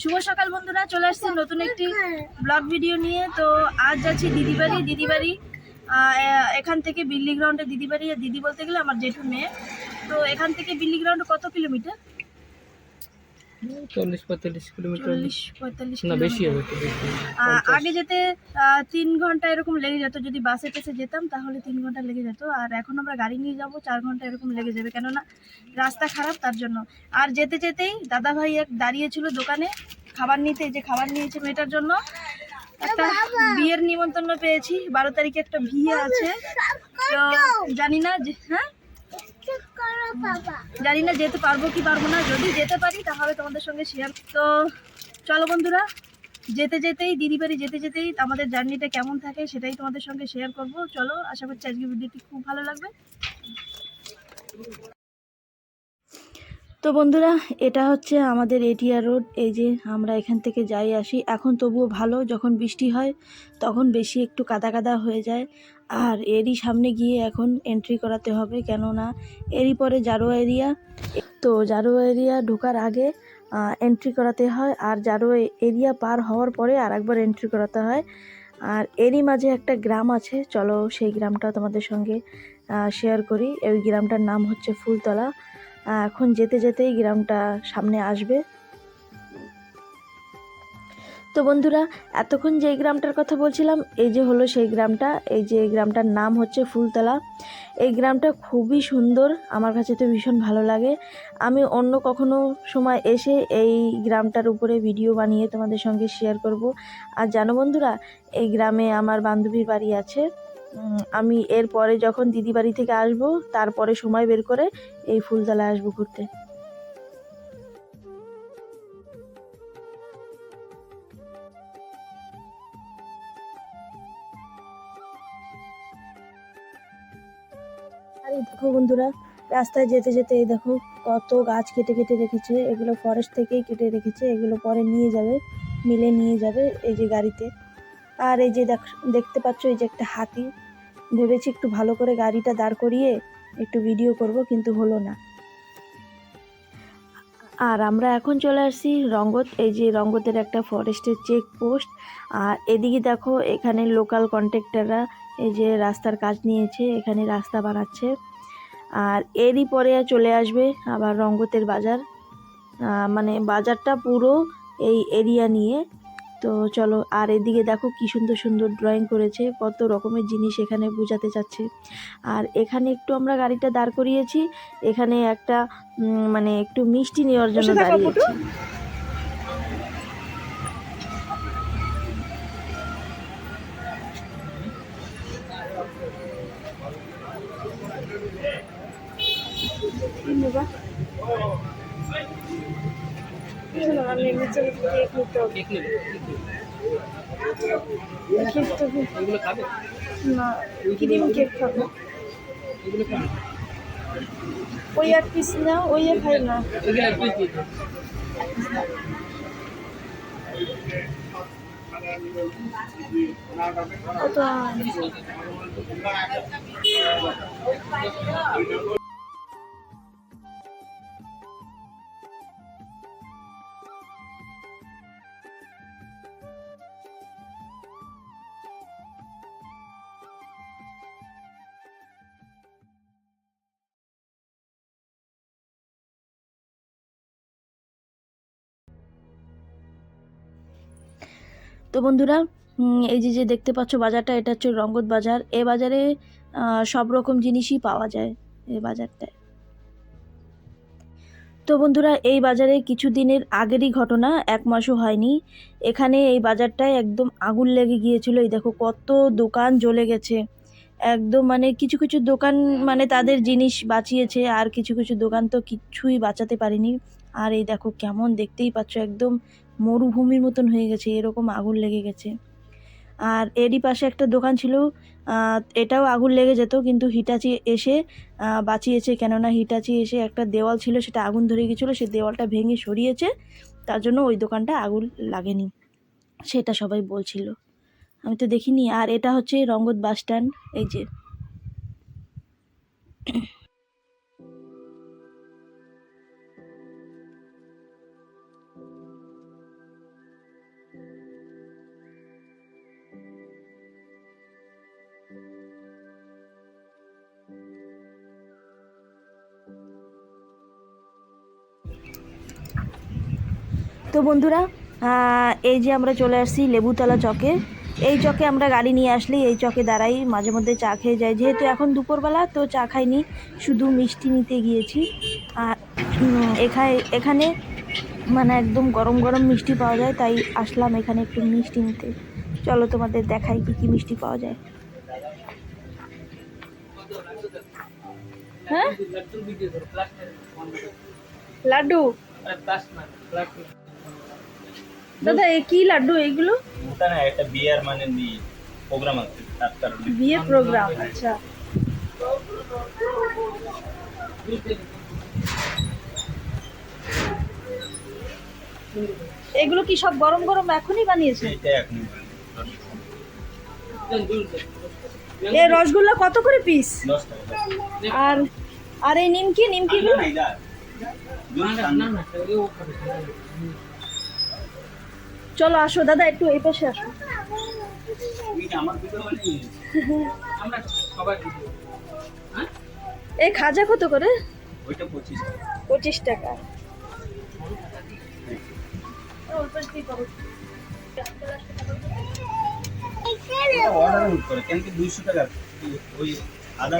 শুভ সকাল বন্ধুরা চলে আসছে নতুন একটি ব্লগ ভিডিও নিয়ে। তো আজ যাচ্ছি দিদি বাড়ি দিদি বাড়ি এখান থেকে বিল্লি গ্রাউন্ডে দিদি বাড়ি আর দিদি বলতে গেলে আমার জেঠু মেয়ে। তো এখান থেকে বিল্লি গ্রাউন্ড কত কিলোমিটার? চল্লিশ পঁয়তাল্লিশ কিলোমিটার চল্লিশ পঁয়তাল্লিশ না বেশি হবে আগে যেতে তিন ঘণ্টা এরকম লেগে যেত যদি বাসে টেসে যেতাম তাহলে তিন ঘণ্টা লেগে যেত আর এখন আমরা গাড়ি নিয়ে যাব চার ঘণ্টা এরকম লেগে যাবে কেননা রাস্তা খারাপ তার জন্য। আর যেতে যেতেই দাদা ভাই এক দাঁড়িয়েছিল দোকানে খাবার নিতে যে খাবার নিয়েছে মেয়েটার জন্য একটা বিয়ের নিমন্ত্রণ পেয়েছি বারো তারিখে একটা বিয়ে আছে। তো জানি না যে হ্যাঁ? জানি না যেতে পারব কি পারব না। যদি যেতে পারি, তাহলে তোমাদের সঙ্গে শেয়ার তো চলো বন্ধুরা, যেতে যেতেই, দিদি বাড়ি যেতে যেতেই আমাদের জার্নিটা কেমন থাকে সেটাই তোমাদের সঙ্গে শেয়ার করব। চলো, আশা করছি আজকে ভিডিওটি খুব ভালো লাগবে। তো বন্ধুরা, এটা হচ্ছে আমাদের এটিয়া রোড। এই যে আমরা এখান থেকে যাই আসি, এখন তবুও ভালো, যখন বৃষ্টি হয়, তখন বেশি একটু কাদা কাদা হয়ে যায়। আর এরই সামনে গিয়ে এখন এন্ট্রি করাতে হবে, কেননা এরই পরে জারোয়া এরিয়া। তো জারোয়া এরিয়া ঢোকার আগে এন্ট্রি করাতে হয়, আর জারোয়া এরিয়া পার হওয়ার পরে আর একবার এন্ট্রি করাতে হয়। আর এরই মাঝে একটা গ্রাম আছে, চলো সেই গ্রামটা তোমাদের সঙ্গে শেয়ার করি। ওই গ্রামটার নাম হচ্ছে ফুলতলা। এখন যেতে যেতেই গ্রামটা সামনে আসবে। তো বন্ধুরা, এতক্ষণ যে গ্রামটার কথা বলছিলাম, এই যে হলো সেই গ্রামটা, এই যে গ্রামটার নাম হচ্ছে ফুলতলা। এই গ্রামটা খুবই সুন্দর, আমার কাছে তো ভীষণ ভালো লাগে। আমি অন্য কখনো সময় এসে এই গ্রামটার উপরে ভিডিও বানিয়ে তোমাদের সঙ্গে শেয়ার করব। আর জানো বন্ধুরা, এই গ্রামে আমার বান্ধবীর বাড়ি আছে। আমি এরপরে যখন দিদি বাড়ি থেকে আসব, তারপরে সময় বের করে এই ফুলতলায় আসব ঘুরতে। আর দেখো বন্ধুরা, রাস্তায় যেতে যেতে এই দেখো কত গাছ কেটে কেটে রেখেছে। এগুলো ফরেস্ট থেকেই কেটে রেখেছে, এগুলো পরে নিয়ে যাবে, মিলে নিয়ে যাবে এই যে গাড়িতে। আর এই যে দেখ- দেখতে পাচ্ছ এই যে একটা হাতি। ভেবেছি একটু ভালো করে গাড়িটা দাঁড় করিয়ে একটু ভিডিও করব, কিন্তু হলো না। আর আমরা এখন চলে আসছি রঙ্গত, এই যে রঙ্গতের একটা ফরেস্টের চেক পোস্ট আর এদিকে দেখো, এখানে লোকাল কন্ট্রাক্টররা এই যে রাস্তার কাজ নিয়েছে, এখানে রাস্তা বানাচ্ছে। আর এরই পরে চলে আসবে আবার রঙ্গতের বাজার। মানে বাজারটা পুরো এই এরিয়া নিয়ে। তো চলো আর এদিকে দেখো কি সুন্দর সুন্দর ড্রয়িং করেছে কত রকমের জিনিস এখানে বোঝাতে চাচ্ছে। আর এখানে একটু আমরা গাড়িটা দাঁড় করিয়েছি এখানে একটা মানে একটু মিষ্টি নেওয়ার জন্য দাঁড়িয়েছি। নিতে হবে কেক নেবে কেক এগুলো খাবে। না ক্রিম কেক খাব ওই এক পিস না ওই এক খাই না এগুলো তো বন্ধুরা এই যে যে দেখতে পাচ্ছ বাজারটা, এটা হচ্ছে রঙ্গত বাজার। এ বাজারে সব রকম জিনিসই পাওয়া যায় এই বাজারটায়। তো বন্ধুরা, এই বাজারে কিছু দিনের আগেরই ঘটনা, এক মাসও হয়নি। এখানে এই বাজারটায় একদম আগুন লেগে গিয়েছিল। এই দেখো, কত দোকান জ্বলে গেছে। একদম মানে কিছু কিছু দোকান মানে তাদের জিনিস বাঁচিয়েছে, আর কিছু কিছু দোকান তো কিচ্ছুই বাঁচাতে পারেনি। আর এই দেখো, কেমন দেখতেই পাচ্ছ, একদম মরুভূমির মতন হয়ে গেছে, এরকম আগুন লেগে গেছে। আর এরই পাশে একটা দোকান ছিল এটাও আগুন লেগে যেত, কিন্তু হিটাচি এসে বাঁচিয়েছে। কেননা হিটাচি এসে একটা দেওয়াল ছিল, সেটা আগুন ধরে গেছিল সেই দেওয়ালটা ভেঙে সরিয়েছে, তার জন্য ওই দোকানটা আগুন লাগেনি, সেটা সবাই বলছিল। আমি তো দেখিনি। আর এটা হচ্ছে রঙ্গত বাস স্ট্যান্ড, এই যে। তো বন্ধুরা এই যে আমরা চলে আসছি লেবুতলা চকে। এই চকে আমরা গাড়ি নিয়ে আসলে এই চকে দাঁড়াই মাঝে মধ্যে চা খেয়ে যাই। যেহেতু এখন দুপুরবেলা তো চা খাইনি শুধু মিষ্টি নিতে গিয়েছি। আর এখানে এখানে মানে একদম গরম গরম মিষ্টি পাওয়া যায় তাই আসলাম এখানে একটু মিষ্টি নিতে। চলো তোমাদের দেখাই কি কি মিষ্টি পাওয়া যায়। হ্যাঁ? লাড্ডু। দাদা এ কি লাড্ডু এইগুলো ওটা না একটা বিয়ার মানে নি প্রোগ্রাম আছে তার কারণে বিয়ে প্রোগ্রাম আচ্ছা এগুলো কি সব গরম গরম এখনই বানিয়েছে এটা এখন এ রসগোল্লা কত করে পিস আর আর এই নিমকি নিমকি না না এটা না না না না ও খাবে চলো আসো দাদা একটু এই পাশে আসো। এই খাজা কত করে? পঁচিশ টাকা। ওই আদা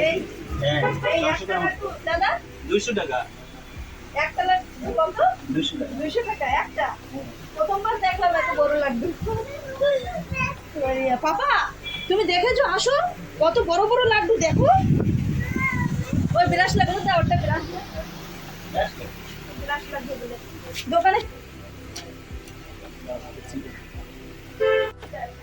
হ্যাঁ দুইশো টাকা। দুইশো টাকা একটা? প্রথমবার দেখলাম, এত বড় লাড্ডু পাপা, তুমি দেখেছ? আসো। কত বড় বড় লাড্ডু, দেখো। ওই বিরাস লাড্ডু দাও ওটা বিরাস লাড্ডু দিলে। দোকানে আজকে আজকে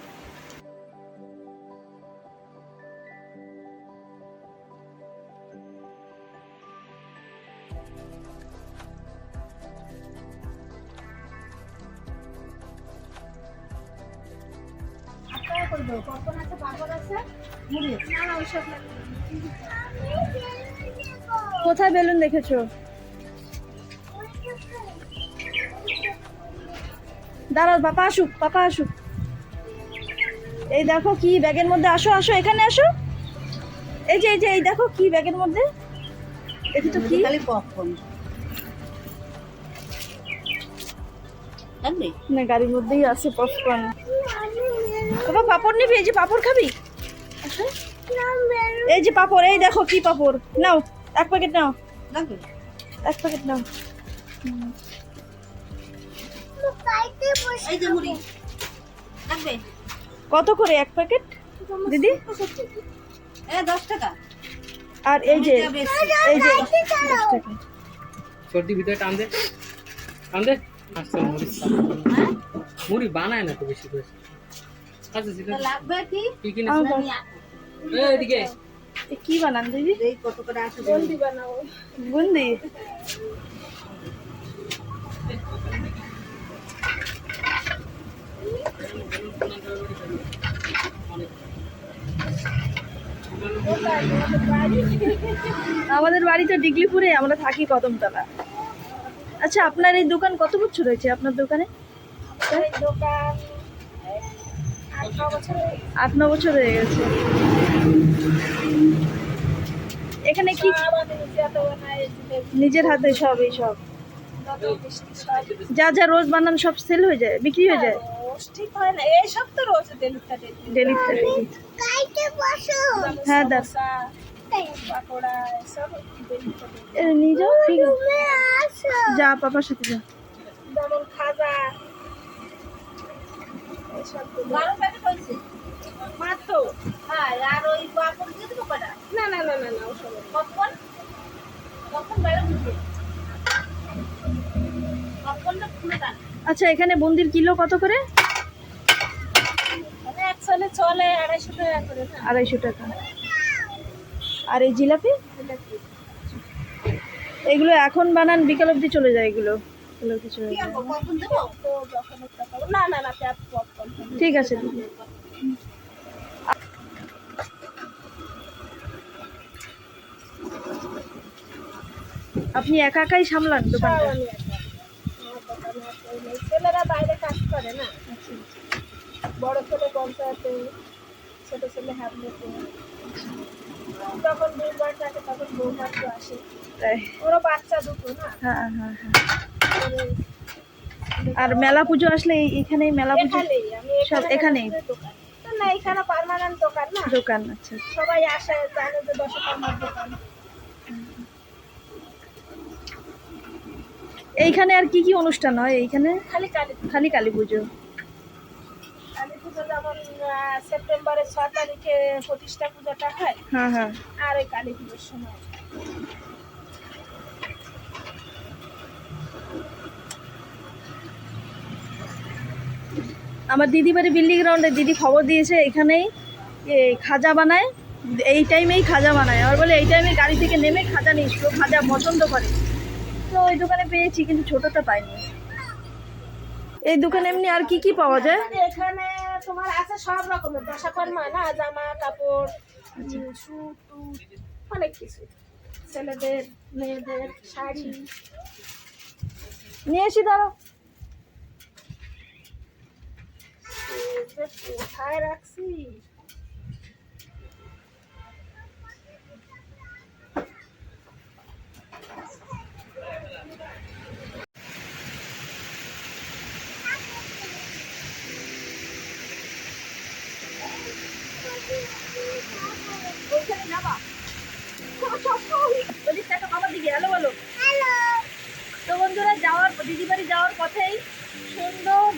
দেখেছ? দাঁড়াও পাপা আসুক পাপা আসুক। এই দেখো কি ব্যাগের মধ্যে আসো আসো এখানে আসো। এই যে এই যে এই দেখো কি ব্যাগের মধ্যে। দেখি তো কি। না গাড়ির মধ্যেই আছে পপকর্ন বাবা পাপড় নিবি এই যে পাপড় খাবি। এই যে পাপড় এই দেখো কি পাপড়। নাও এক প্যাকেট নাও। এক প্যাকেট নাও। কত করে এক প্যাকেট দিদি? দশ টাকা। আর এই যে এই যে সর্দি ভিতরে টান দে। টান দে। আচ্ছা মুড়ি মুড়ি বানায় না তো বেশি করে। আচ্ছা লাগবে কি? কি কিনে এদিকে। কি বানান দিদি? এই কত করে আসে বুন্দি আমাদের বাড়ি তো ডিগলিপুরে আমরা থাকি কদমতলা। আচ্ছা আপনার এই দোকান কত বছর হয়েছে আপনার দোকানে আট ন বছর হয়ে গেছে। এখানে কি? নিজের হাতে সব এই সব। যা যা রোজ বানান সব সেল হয়ে যায় বিক্রি হয়ে যায়? ঠিক হয় না এইসব তো রোজ ডেলি হ্যাঁ নিয়ে যাও যা পাপার সাথে যা। যেমন খাজা বারো প্যাকেট হয়েছে। মাত্র? হ্যাঁ আর ওই পাপড় দিয়ে দেবো কটা? না না না না না ওসব বুঝবে খুলে দেন আচ্ছা এখানে বুন্দির কিলো কত করে? চলে আড়াইশো টাকা করে আড়াইশো টাকা। আর এই জিলাপি। এগুলো এখন বানান বিকাল অবধি চলে যায় এগুলো। বিকাল অবধি চলে কি যায় আনব? কখন দেবো? তো যখন একটা পাবো। না না না ঠিক আছে আপনি একা একাই সামলান দোকানটা। ছেলেরা বাইরে কাজ করে না? বড় ছেলে পঞ্চায়েতে ছোট ছেলে হ্যাবলেতে যখন বুধবার থাকে তখন বৌমার তো আসে। তাই। ওরা বাচ্চা দুটো না? হ্যাঁ হ্যাঁ হ্যাঁ। আর মেলা পুজো আসলে এখানেই মেলা পুজো সব এখানেই? না এখানে পার্মানেন্ট দোকান না? দোকান আচ্ছা সবাই আসে জানে যে দশটা আমার দোকান। এইখানে আর কি কি অনুষ্ঠান হয় এইখানে? খালি কালী খালি কালী পুজো। কালী পুজো যেমন সেপ্টেম্বরের ছ তারিখে প্রতিষ্ঠা পুজোটা হয়। হ্যাঁ হ্যাঁ। আর ওই কালী পুজোর সময়। আমার দিদি বাড়ি বিল্ডিং গ্রাউন্ডে দিদি খবর দিয়েছে এখানেই খাজা বানায়। এই টাইমেই খাজা বানায়। আর বলে এই টাইমে গাড়ি থেকে নেমে খাজা নিয়ে এসলো খাজা পছন্দ করে। তো ওই দোকানে পেয়েছি কিন্তু ছোটটা পাইনি। এই দোকানে এমনি আর কি কি পাওয়া যায়? এখানে তোমার আছে সব রকমের দশাকর্মা না জামা কাপড় টুট অনেক কিছু। ছেলেদের মেয়েদের শাড়ি। নিয়ে এসি দাঁড়ো এ যে কোথায় রাখছি যাবা? ওদিক টাকা বাবার দিকে। হ্যালো বলো। তো বন্ধুরা যাওয়ার দিদি বাড়ি যাওয়ার পথেই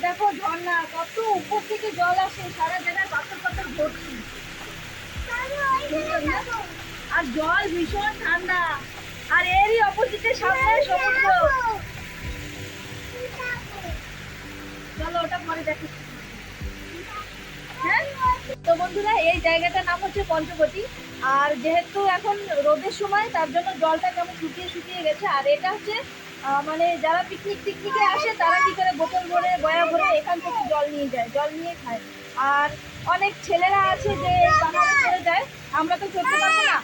দেখো ঝর্ণা, কত উপর থেকে জল আসে, সারা জায়গায় পাথর পাথর ভর্তি। আর জল ভীষণ ঠান্ডা, আর এরই অপোজিটে সামনে সমুদ্র। চলো ওটা পরে দেখি। হ্যাঁ? তো বন্ধুরা, এই জায়গাটার নাম হচ্ছে পঞ্চবতী আর যেহেতু এখন রোদের সময়, তার জন্য জলটা কেমন শুকিয়ে শুকিয়ে গেছে, আর এটা হচ্ছে মানে যারা পিকনিক টিকনিকে আসে, তারা কি করে বোতল ভরে, বয়া ভরে এখান থেকে জল নিয়ে যায়, জল নিয়ে খায়। আর অনেক ছেলেরা আছে যে পাহাড়ে চলে যায়, আমরা তো চড়তে পারব না।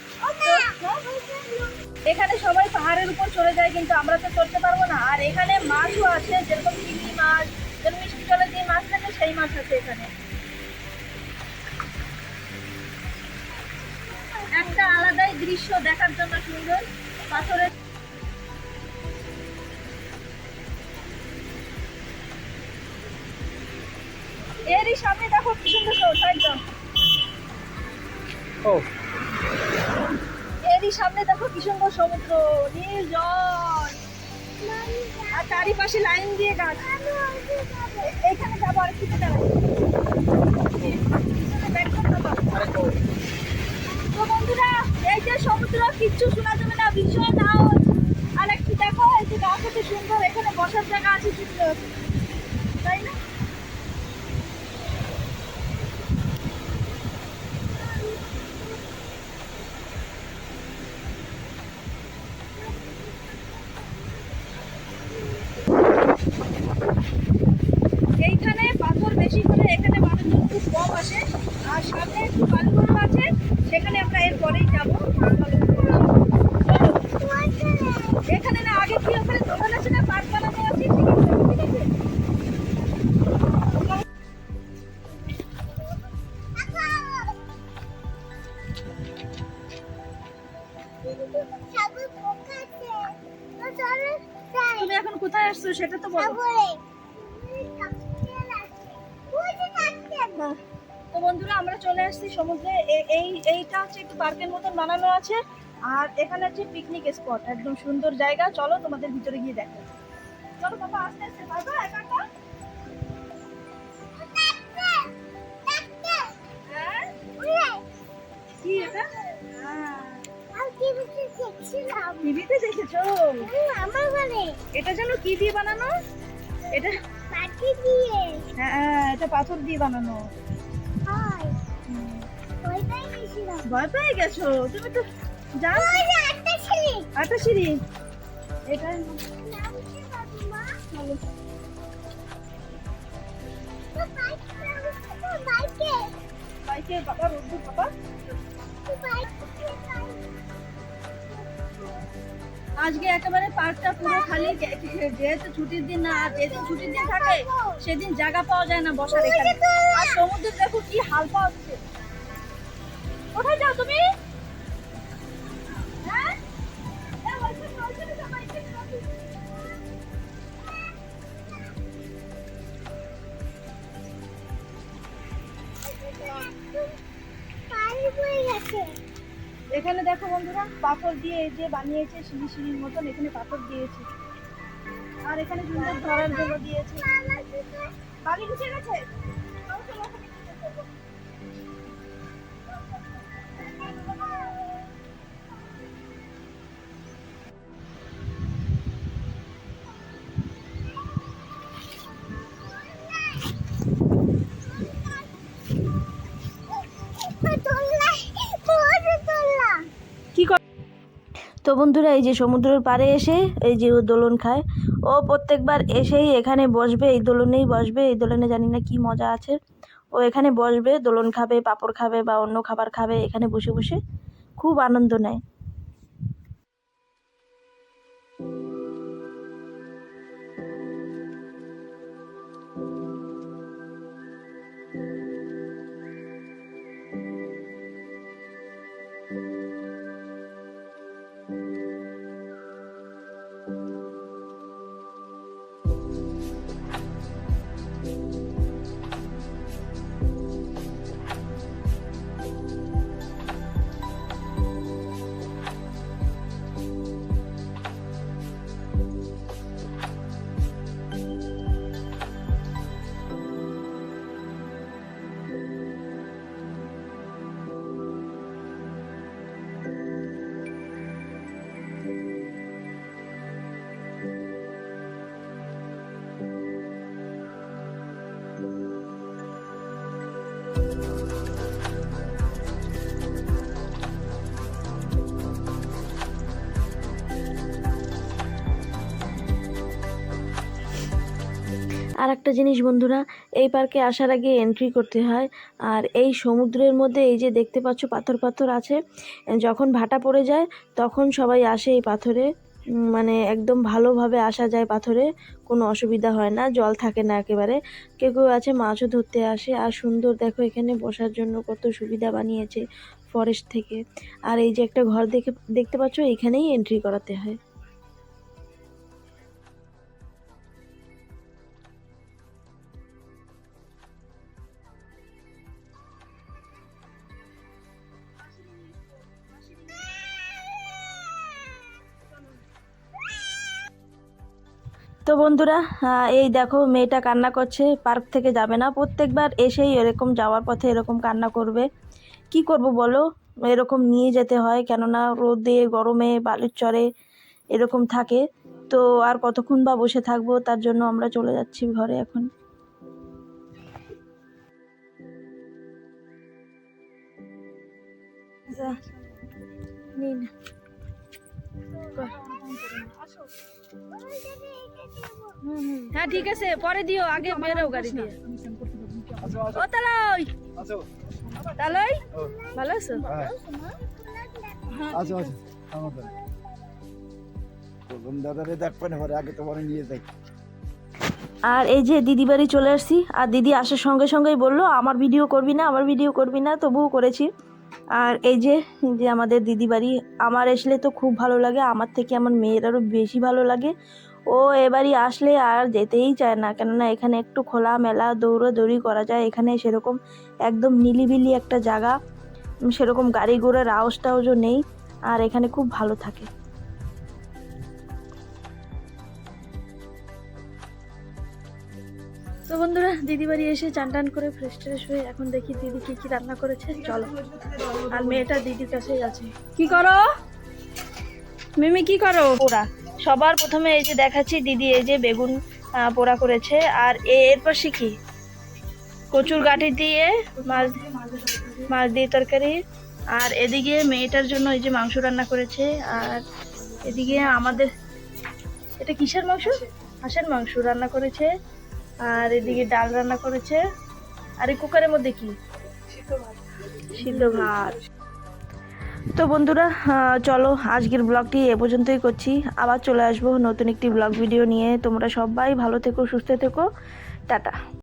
এখানে সবাই পাহাড়ের উপর চলে যায়, কিন্তু আমরা তো চড়তে পারব না। আর এখানে মাছও আছে, যেরকম চিংড়ি মাছ, যেরকম মিষ্টি জলে যে মাছ থাকে, সেই মাছ আছে এখানে। একটা আলাদাই দৃশ্য দেখার জন্য সুন্দর। পাথরের এরই সামনে দেখো কি সুন্দর একদম। ও। এরই সামনে দেখো কি সুন্দর সমুদ্র নীল জল। আর চারিপাশে লাইন দিয়ে গাছ। এ- এইখানে যাব আর কিছু দাঁড়াই তো। বন্ধুরা এই যে সমুদ্র কিচ্ছু শোনা যাবে না ভীষণ আওয়াজ। আর একটু দেখো এই যে গাছ সুন্দর এখানে বসার জায়গা আছে সুন্দর তাই না এইখানে পাথর বেশি করে, এখানে মানুষজন খুব কম আসে। আর সামনে একটু আছে, সেখানে আমরা এরপরেই যাব। এখানে বানানো আছে। আর এখানে হচ্ছে পিকনিক স্পট একদম সুন্দর জায়গা। চলো তোমাদের ভিতরে গিয়ে দেখো। চলো বাবা আস্তে আস্তে হ্যাঁ? এটা? যেন দিয়ে বানানো? এটা দিয়ে। হ্যাঁ, হ্যাঁ, এটা পাথর দিয়ে বানানো। ভয় পেয়ে গেছো? তুমি তো সিঁড়ি। এটা বাইক। বাবা রোদ্দু বাবা। আজকে একেবারে পার্কটা পুরো খালি। যেহেতু ছুটির দিন না আর যেদিন ছুটির দিন থাকে সেদিন জায়গা পাওয়া যায় না বসার এখানে। আর সমুদ্রে দেখো কি হালকা হচ্ছে যে বানিয়েছে সিঁড়ি সিঁড়ির মতন, এখানে পাথর দিয়েছে। আর এখানে সুন্দর ধরার জন্য দিয়েছে। বাড়ি ঢুকে গেছে তো বন্ধুরা, এই যে সমুদ্রের পাড়ে এসে এই যে ও দোলন খায়। ও প্রত্যেকবার এসেই এখানে বসবে, এই দোলনেই বসবে, এই দোলনে জানি না কি মজা আছে। ও এখানে বসবে, দোলন খাবে, পাঁপড় খাবে বা অন্য খাবার খাবে, এখানে বসে বসে খুব আনন্দ নেয়। আর একটা জিনিস বন্ধুরা, এই পার্কে আসার আগে এন্ট্রি করতে হয়। আর এই সমুদ্রের মধ্যে এই যে দেখতে পাচ্ছ পাথর পাথর আছে, যখন ভাটা পড়ে যায়, তখন সবাই আসে এই পাথরে। মানে একদম ভালোভাবে আসা যায় পাথরে, কোনো অসুবিধা হয় না, জল থাকে না একেবারে। কেউ কেউ আছে মাছও ধরতে আসে। আর সুন্দর দেখো এখানে বসার জন্য কত সুবিধা বানিয়েছে ফরেস্ট থেকে। আর এই যে একটা ঘর দেখে, দেখতে পাচ্ছ, এখানেই এন্ট্রি করাতে হয়। তো বন্ধুরা এই দেখো মেয়েটা কান্না করছে, পার্ক থেকে যাবে না। প্রত্যেকবার এসেই এরকম যাওয়ার পথে এরকম কান্না করবে। কি করব বলো? এরকম নিয়ে যেতে হয়, কেননা রোদে, গরমে, বালুর চরে এরকম থাকে। তো আর কতক্ষণ বা বসে থাকব, তার জন্য আমরা চলে যাচ্ছি ঘরে এখন। নিন। হ্যাঁ ঠিক আছে পরে দিও আগে বেরো গাড়ি দিয়ে। ও তালই। তালই ভালো আছো? আচ্ছা আচ্ছা আমাদের দাদারে দেখবেন এবারে আগে তোমার নিয়ে যাই। আর এই যে দিদি বাড়ি চলে আসছি আর দিদি আসার সঙ্গে সঙ্গেই বলল আমার ভিডিও করবি না আমার ভিডিও করবি না। তবুও করেছি। আর এই যে যে আমাদের দিদি বাড়ি আমার আসলে তো খুব ভালো লাগে আমার থেকে আমার মেয়ের আরও বেশি ভালো লাগে। ও এবারই আসলে আর যেতেই চায় না। কেননা এখানে একটু খোলা মেলা দৌড়াদৌড়ি করা যায়। এখানে সেরকম একদম নিলিবিলি একটা জায়গা। সেরকম গাড়ি ঘোড়ার আওয়াজ টাওয়াজও নেই। আর এখানে খুব ভালো থাকে। তো বন্ধুরা দিদি বাড়ি এসে চান টান করে ফ্রেশ ট্রেশ হয়ে এখন দেখি দিদি কি কি রান্না করেছে। চলো আর মেয়েটা দিদির কাছেই আছে। কি করো? মিমি কি করো? পোড়া সবার প্রথমে এই যে দেখাচ্ছি দিদি এই যে বেগুন পোড়া করেছে। আর এরপর শিখি কচুর গাঠি দিয়ে মাছ মাছ দিয়ে তরকারি। আর এদিকে মেয়েটার জন্য এই যে মাংস রান্না করেছে। আর এদিকে আমাদের এটা কিসের মাংস? হাঁসের মাংস রান্না করেছে। আর এদিকে ডাল রান্না করেছে। আর এই কুকারের মধ্যে কি? সিদ্ধ ভাত। তো বন্ধুরা চলো আজকের ব্লগটি এ পর্যন্তই করছি। আবার চলে আসব নতুন একটি ব্লগ ভিডিও নিয়ে। তোমরা সবাই ভালো থেকো, সুস্থ থেকো। টাটা।